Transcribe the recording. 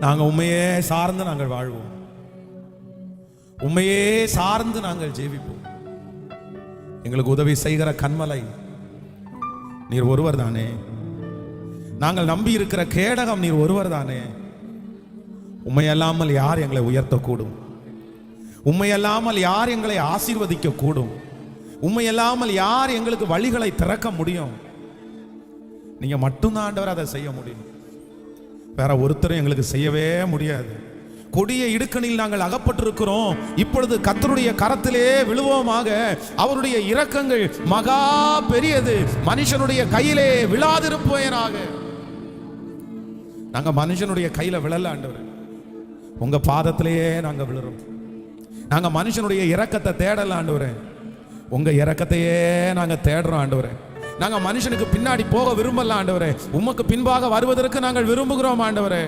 நாங்கள் உண்மையே சார்ந்து நாங்கள் வாழ்வோம். உண்மையே சார்ந்து நாங்கள் ஜீவிப்போம். எங்களுக்கு உதவி செய்கிற கண்மலை நீர் ஒருவர் தானே. நாங்கள் நம்பி இருக்கிற கேடகம் நீர் ஒருவர் தானே. உண்மையல்லாமல் யார் எங்களை உயர்த்தக்கூடும்? உண்மையல்லாமல் யார் எங்களை ஆசீர்வதிக்க கூடும் உண்மையல்லாமல் யார் எங்களுக்கு வழிகளை திறக்க முடியும்? நீங்க மட்டும்தான் ஆண்டவர் அதை செய்ய முடியும். வேற ஒருத்தரும் எங்களுக்கு செய்யவே முடியாது. கொடிய இடுக்கணில் நாங்கள் அகப்பட்டிருக்கிறோம். இப்பொழுது கத்தருடைய கரத்திலே விழுவோமாக. அவருடைய இரக்கங்கள் மகா பெரியது. மனுஷனுடைய கையிலே விழாதிருப்பேனாக நாங்க மனுஷனுடைய கையில விழல ஆண்டவர். உங்க பாதத்திலேயே நாங்க விழுறோம். நாங்க மனுஷனுடைய இரக்கத்தை தேடல ஆண்டவர். உங்க இரக்கத்தையே நாங்க தேடுறோம் ஆண்டவரே. நாங்கள் மனுஷனுக்கு பின்னாடி போக விரும்பல ஆண்டவரே. உமக்கு பின்பாக வருவதற்கு நாங்கள் விரும்புகிறோம் ஆண்டவரே.